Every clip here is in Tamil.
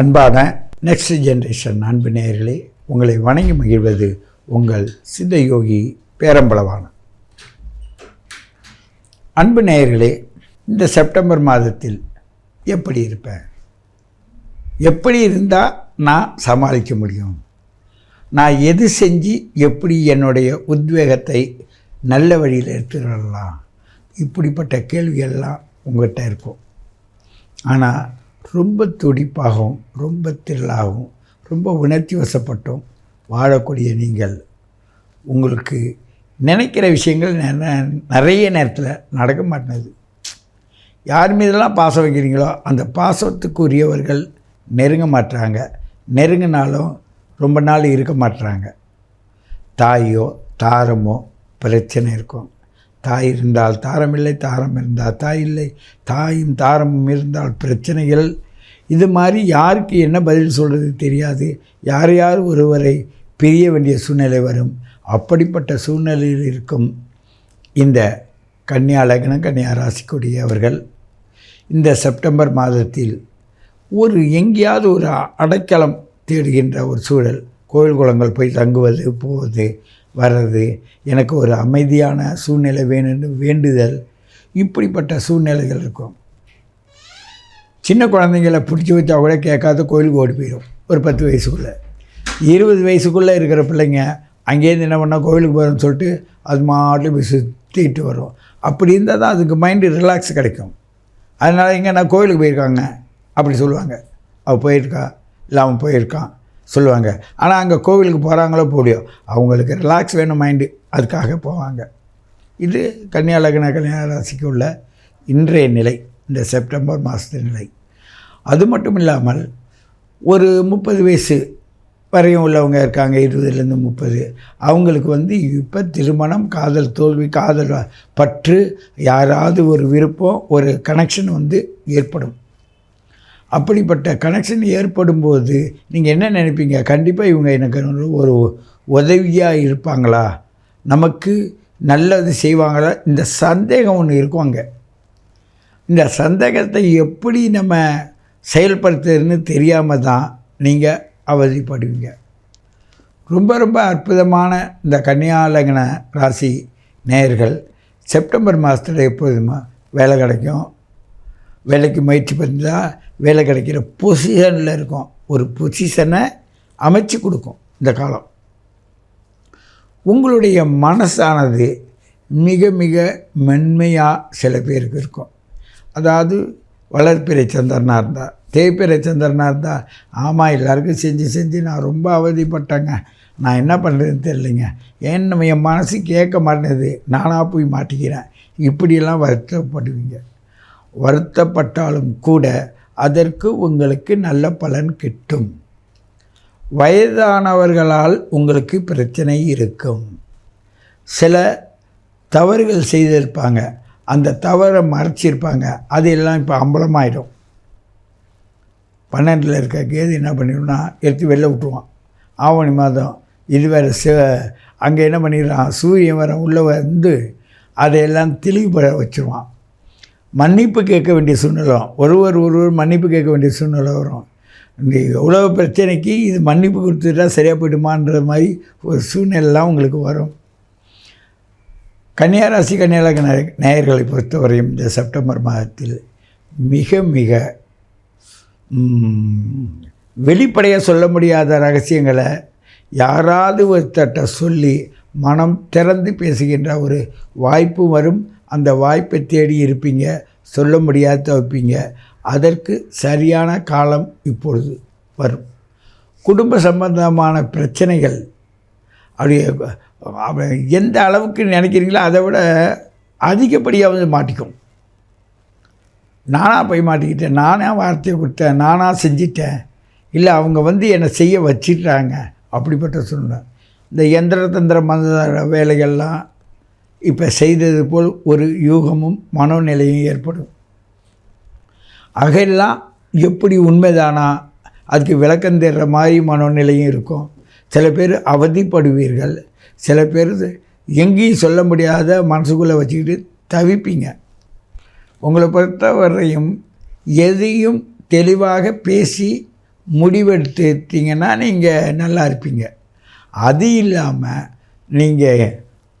அன்பான நெக்ஸ்ட் ஜென்ரேஷன் அன்பு நேயர்களே உங்களை வணங்கி மகிழ்வது உங்கள் சித்தயோகி பேரம்பளவான அன்பு நேயர்களே இந்த செப்டம்பர் மாதத்தில் எப்படி இருப்பேன்? எப்படி இருந்தால் நான் சமாளிக்க முடியும்? நான் எது செஞ்சு எப்படி என்னுடைய உத்வேகத்தை நல்ல வழியில் எடுத்துட்டு வரலாம்? இப்படிப்பட்ட கேள்வியெல்லாம் உங்கள்கிட்ட இருக்கும். ஆனால் ரொம்ப துடிப்பாகவும் ரொம்ப திரளாகவும் ரொம்ப உணர்ச்சி வசப்பட்டும் வாழக்கூடிய நீங்கள். உங்களுக்கு நினைக்கிற விஷயங்கள் நிறைய நேரத்தில் நடக்க மாட்டேங்குது. யார் மீதெல்லாம் பாசம் வைக்கிறீங்களோ அந்த பாசத்துக்குரியவர்கள் நெருங்க மாட்டுறாங்க நெருங்கினாலும் ரொம்ப நாள் இருக்க மாட்டுறாங்க தாயோ தாரமோ பிரச்சனை இருக்கும். தாய் இருந்தால் தாரம் இல்லை தாரம் இருந்தால் தாய் இல்லை தாயும் தாரமும் இருந்தால் பிரச்சனைகள் இது மாதிரி யாருக்கு என்ன பதில் சொல்கிறது தெரியாது. யார் யார் ஒருவரை பிரிய வேண்டிய சூழ்நிலை வரும். அப்படிப்பட்ட சூழ்நிலையில் இருக்கும் இந்த கன்னியா லக்னம் கன்னியா ராசிக்குரியவர்கள் இந்த செப்டம்பர் மாதத்தில் ஒரு எங்கேயாவது ஒரு அடைக்கலம் தேடுகின்ற ஒரு சூழல். கோயில் குளங்கள் போய் தங்குவது போவது வர்றது. எனக்கு ஒரு அமைதியான சூழ்நிலை வேணும்னு வேண்டுதல். இப்படிப்பட்ட சூழ்நிலைகள் இருக்கும். சின்ன குழந்தைங்கள பிடிச்சி வச்சா கூட கேட்காத கோயிலுக்கு ஓடி போயிடும் ஒரு பத்து வயசுக்குள்ளே. இருபது வயசுக்குள்ளே இருக்கிற பிள்ளைங்க அங்கேருந்து என்ன பண்ணால் கோயிலுக்கு போகிறோம்னு சொல்லிட்டு அது மாட்டில் போய் சுற்றிட்டு வரும். அப்படி இருந்தால் தான் அதுக்கு மைண்டு ரிலாக்ஸ் கிடைக்கும். அதனால் எங்கே நான் கோயிலுக்கு போயிருக்காங்க அப்படி சொல்லுவாங்க. அவள் போயிருக்கா இல்லை அவன் போயிருக்கான். சொல்லுவாங்க. ஆனால் அங்கே கோவிலுக்கு போகிறாங்களோ போலியோ அவங்களுக்கு ரிலாக்ஸ் வேணும் மைண்டு அதுக்காக போவாங்க. இது கன்னியா லக்ன ராசிக்கு உள்ள இன்றைய நிலை இந்த செப்டம்பர் மாதத்து நிலை. அது மட்டும் இல்லாமல் ஒரு முப்பது வயசு வரையும் உள்ளவங்க இருக்காங்க இருபதுலேருந்து முப்பது. அவங்களுக்கு வந்து இப்போ திருமணம் காதல் தோல்வி காதல் பற்று யாராவது ஒரு விருப்பம் ஒரு கனெக்ஷன் வந்து ஏற்படும். அப்படிப்பட்ட கனெக்ஷன் ஏற்படும் போது நீங்கள் என்ன நினைப்பீங்க? கண்டிப்பாக இவங்க எனக்கு ஒரு உதவியாக இருப்பாங்களா? நமக்கு நல்லது செய்வாங்களா? இந்த சந்தேகம் ஒன்று இருக்கும் அங்கே. இந்த சந்தேகத்தை எப்படி நம்ம செயல்படுத்துறதுன்னு தெரியாமல் தான் நீங்கள் அவதிப்படுவீங்க. ரொம்ப ரொம்ப அற்புதமான இந்த கன்னியாலகன ராசி நேயர்கள் செப்டம்பர் மாதத்தில் எப்போதுமா வேலை கிடைக்கும்? வேலைக்கு முயற்சி பண்ணால் வேலை கிடைக்கிற பொசிஷனில் இருக்கும். ஒரு பொசிஷனை அமைச்சு கொடுக்கும் இந்த காலம். உங்களுடைய மனசானது மிக மிக மென்மையாக சில பேருக்கு இருக்கும். அதாவது வளர்ப்பிறை சந்திரனாக இருந்தால் தேய்ப்பிறை சந்திரனாக இருந்தால் ஆமாம் எல்லாருக்கும் செஞ்சு செஞ்சு நான் ரொம்ப அவதிப்பட்டேங்க. நான் என்ன பண்ணுறதுன்னு தெரிலிங்க ஏன் நம்ம என் மனசு கேட்க மாட்டேது நானாக போய் மாட்டிக்கிறேன். இப்படியெல்லாம் வருத்தப்படுவீங்க. வருத்தப்பட்டாலும் கூட அதற்கு உங்களுக்கு நல்ல பலன் கிட்டும். வயதானவர்களால் உங்களுக்கு பிரச்சனை இருக்கும். சில தவறுகள் செய்திருப்பாங்க. அந்த தவறை மறைச்சிருப்பாங்க. அது எல்லாம் இப்போ அம்பலமாயிடும். பன்னெண்டில் இருக்க கேது என்ன பண்ணிடும்னா எடுத்து வெளில விட்டுருவான். ஆவணி மாதம் இது வேறு சிவ அங்கே என்ன பண்ணிடுறான்? சூரியன் வர உள்ளே வந்து அதையெல்லாம் தெளிவுபட வச்சுருவான். மன்னிப்பு கேட்க வேண்டிய சூழ்நிலை வரும். ஒருவர் ஒருவர் மன்னிப்பு கேட்க வேண்டிய சூழ்நிலை வரும். இந்த உலக பிரச்சனைக்கு இது மன்னிப்பு கொடுத்துட்டா சரியாக போயிடுமான்ற மாதிரி ஒரு சூழ்நிலைலாம் உங்களுக்கு வரும். கன்னியாராசி கன்னியாலக நேயர்களை பொறுத்தவரையும் இந்த செப்டம்பர் மாதத்தில் மிக மிக வெளிப்படையாக சொல்ல முடியாத ரகசியங்களை யாராவது ஒருத்தட்ட சொல்லி மனம் திறந்து பேசுகின்ற ஒரு வாய்ப்பு வரும். அந்த வாய்ப்பை தேடி இருப்பீங்க சொல்ல முடியாத வைப்பீங்க. அதற்கு சரியான காலம் இப்பொழுது வரும். குடும்ப சம்பந்தமான பிரச்சனைகள் அப்படியே எந்த அளவுக்கு நினைக்கிறீங்களோ அதை விட அதிகப்படியாக வந்து மாட்டிக்கும். நானாக போய் மாட்டிக்கிட்டேன் நானாக வார்த்தையை கொடுத்தேன் நானாக செஞ்சிட்டேன் இல்லை அவங்க வந்து என்னை செய்ய வச்சிட்றாங்க அப்படிப்பட்ட சூழ்நிலை. இந்த எந்திர தந்திர மந்த வேலைகள்லாம் இப்போ செய்தது போல் ஒரு யூகமும் மனோநிலையும் ஏற்படும். அகையெல்லாம் எப்படி உண்மைதானா? அதுக்கு விளக்கம் தர்ற மாதிரி மனோநிலையும் இருக்கும். சில பேர் அவதிப்படுவீர்கள். சில பேர் எங்கேயும் சொல்ல முடியாத மனசுக்குள்ளே வச்சுக்கிட்டு தவிப்பீங்க. உங்களை பொறுத்தவரையும் எதையும் தெளிவாக பேசி முடிவெடுத்துட்டீங்கன்னா நீங்கள் நல்லா இருப்பீங்க. அது இல்லாமல் நீங்கள்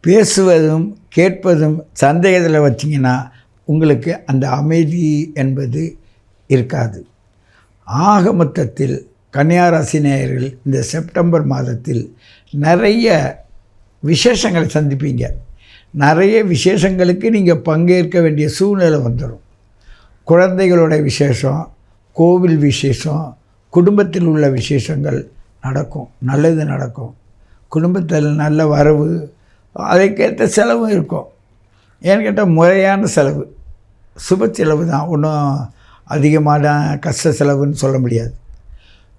பேசுவதும் கேட்பதும் சந்தேகத்தில் வச்சிங்கன்னா உங்களுக்கு அந்த அமைதி என்பது இருக்காது. ஆக மொத்தத்தில் கன்னியாராசி நேயர்கள் இந்த செப்டம்பர் மாதத்தில் நிறைய விசேஷங்களை சந்திப்பீங்க. நிறைய விசேஷங்களுக்கு நீங்கள் பங்கேற்க வேண்டிய சூழ்நிலை வந்துடும் குழந்தைகளோட விசேஷம் கோவில் விசேஷம் குடும்பத்தில் உள்ள விசேஷங்கள் நடக்கும். நல்லது நடக்கும். குடும்பத்தில் நல்ல வரவு அதுக்கேற்ற செலவும் இருக்கும். ஏன்னு கேட்டால் முறையான செலவு. சுப செலவு தான். ஒன்றும் அதிகமான கஷ்ட செலவுன்னு சொல்ல முடியாது.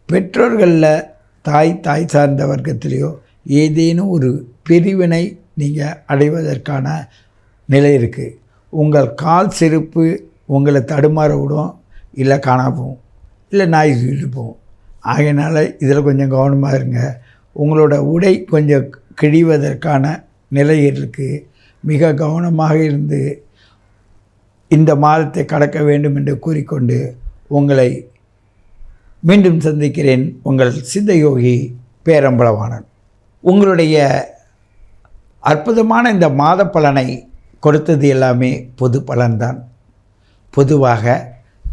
பெற்றோர்களில் தாய் தாய் சார்ந்த வர்க்கத்திலேயோ ஏதேனும் ஒரு பிரிவினை நீங்கள் அடைவதற்கான நிலை இருக்குது உங்கள் கால் செருப்பு உங்களை தடுமாற விடும். இல்லை காணாம போகும். இல்லை நாய் தூக்கிட்டு போகும். ஆகையினால இதில் கொஞ்சம் கவனமாக இருங்க. உங்களோட உடை கொஞ்சம் கிழிவதற்கான நிலையிற்கு மிக கவனமாக இருந்து இந்த மாதத்தை கடக்க வேண்டும் என்று கூறிக்கொண்டு உங்களை மீண்டும் சந்திக்கிறேன். உங்கள் சித்தயோகி பேரம்பளவாணன் உங்களுடைய அற்புதமான இந்த மாத பலனை கொடுத்தது எல்லாமே பொது பலன்தான். பொதுவாக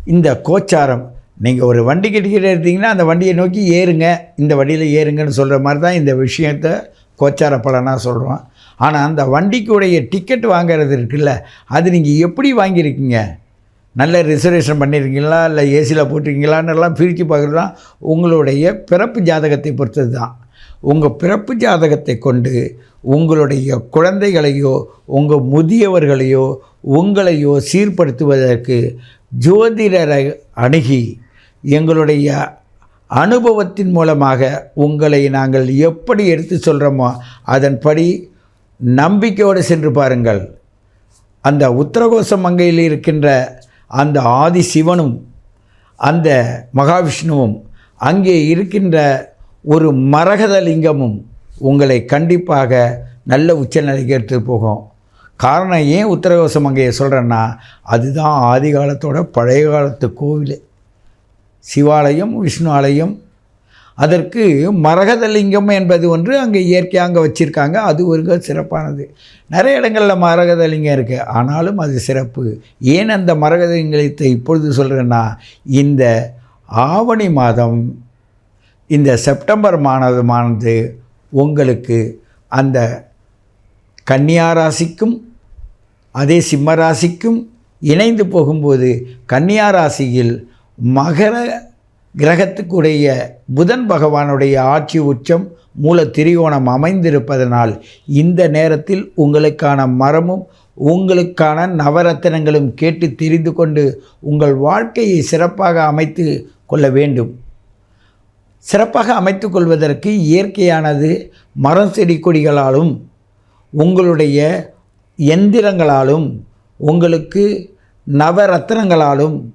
இந்த கோச்சாரம் நீங்கள் ஒரு வண்டி கிட்டக்கிட்ட இருந்தீங்கன்னா அந்த வண்டியை நோக்கி ஏறுங்க இந்த வண்டியில் ஏறுங்கன்னு சொல்கிற மாதிரி தான் இந்த விஷயத்தை கோச்சார பலனாக சொல்கிறோம் ஆனால் அந்த வண்டிக்குடைய டிக்கெட் வாங்குறது இருக்குல்ல அது நீங்கள் எப்படி வாங்கியிருக்கீங்க? நல்ல ரிசர்வேஷன் பண்ணியிருக்கீங்களா இல்லை ஏசியில் போட்டிருக்கீங்களான்னு எல்லாம் பிரித்து பார்க்குறது தான் உங்களுடைய பிறப்பு ஜாதகத்தை பொறுத்தது தான். உங்கள் பிறப்பு ஜாதகத்தை கொண்டு உங்களுடைய குழந்தைகளையோ உங்கள் முதியவர்களையோ உங்களையோ சீர்படுத்துவதற்கு ஜோதிடரை அணுகி எங்களுடைய அனுபவத்தின் மூலமாக உங்களை நாங்கள் எப்படி எடுத்து சொல்கிறோமோ அதன்படி நம்பிக்கையோடு சென்று பாருங்கள். அந்த உத்தரகோச மங்கையில் இருக்கின்ற அந்த ஆதி சிவனும் அந்த மகாவிஷ்ணுவும் அங்கே இருக்கின்ற ஒரு மரகத லிங்கமும் உங்களை கண்டிப்பாக நல்ல உச்சநிலைக்கு எடுத்து போகும். காரணம் ஏன் உத்தரகோச மங்கையை சொல்கிறேன்னா அதுதான் ஆதி காலத்தோட பழைய காலத்து கோவில். சிவாலயம் விஷ்ணு ஆலயம் அதற்கு மரகதலிங்கம் என்பது ஒன்று அங்கே இயற்கையாக அங்கே வச்சுருக்காங்க. அது ஒரு சிறப்பானது. நிறைய இடங்களில் மரகதலிங்கம் இருக்குது ஆனாலும் அது சிறப்பு. ஏன் அந்த மரகதலிங்கத்தை இப்பொழுது சொல்கிறேன்னா இந்த ஆவணி மாதம் இந்த செப்டம்பர் மாதமானது உங்களுக்கு அந்த கன்னியா ராசிக்கும் அதே சிம்ம ராசிக்கும் இணைந்து போகும்போது கன்னியா ராசியில் மகர கிரகத்துக்குடைய புதன் பகவானுடைய ஆட்சி உச்சம் மூல திரிகோணம் அமைந்திருப்பதனால் இந்த நேரத்தில் உங்களுக்கான மரமும் உங்களுக்கான நவரத்தினங்களும் கேட்டு தெரிந்து கொண்டு உங்கள் வாழ்க்கையை சிறப்பாக அமைத்து கொள்ள வேண்டும். சிறப்பாக அமைத்து கொள்வதற்கு இயற்கையானது மரம் செடி கொடிகளாலும் உங்களுடைய எந்திரங்களாலும் உங்களுக்கு நவரத்னங்களாலும்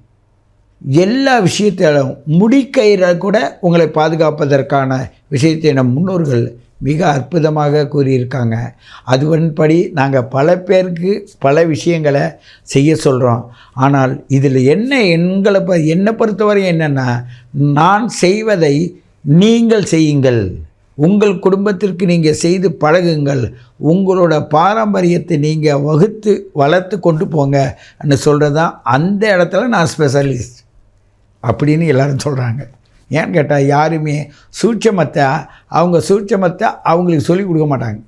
எல்லா விஷயத்திலும் முடிக்கயிறை கூட உங்களை பாதுகாப்பதற்கான விஷயத்தை நம் முன்னோர்கள் மிக அற்புதமாக கூறியிருக்காங்க. அதுவன்படி நாங்கள் பல பேருக்கு பல விஷயங்களை செய்ய சொல்கிறோம் ஆனால் இதில் என்ன எங்களை ப என்னை பொறுத்தவரை என்னென்னா நான் செய்வதை நீங்கள் செய்யுங்கள். உங்கள் குடும்பத்திற்கு நீங்கள் செய்து பழகுங்கள். உங்களோட பாரம்பரியத்தை நீங்கள் வகுத்து வளர்த்து கொண்டு போங்கன்னு சொல்கிறது தான் அந்த இடத்துல நான் ஸ்பெஷலிஸ்ட் அப்படின்னு எல்லாரும் சொல்கிறாங்க ஏன்னு கேட்டால் யாருமே சூட்சமத்தை அவங்க சூட்சமத்தை அவங்களுக்கு சொல்லிக் கொடுக்க மாட்டாங்க.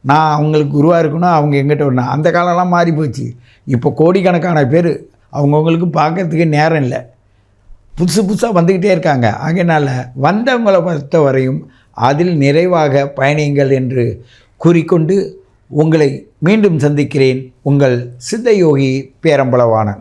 நான் அவங்களுக்கு குருவாக இருக்கணும் அவங்க எங்கிட்ட வரணும். அந்த காலம்லாம் மாறி போச்சு. இப்போ கோடிக்கணக்கான பேர் அவங்கவுங்களுக்கு பார்க்கறதுக்கு நேரம் இல்லை. புதுசு புதுசாக வந்துக்கிட்டே இருக்காங்க. ஆகையினால் வந்தவங்களை பொறுத்த வரையும் அதில் நிறைவாக பயணியுங்கள் என்று கூறிக்கொண்டு உங்களை மீண்டும் சந்திக்கிறேன். உங்கள் சித்தயோகி பேரம்பளவானன்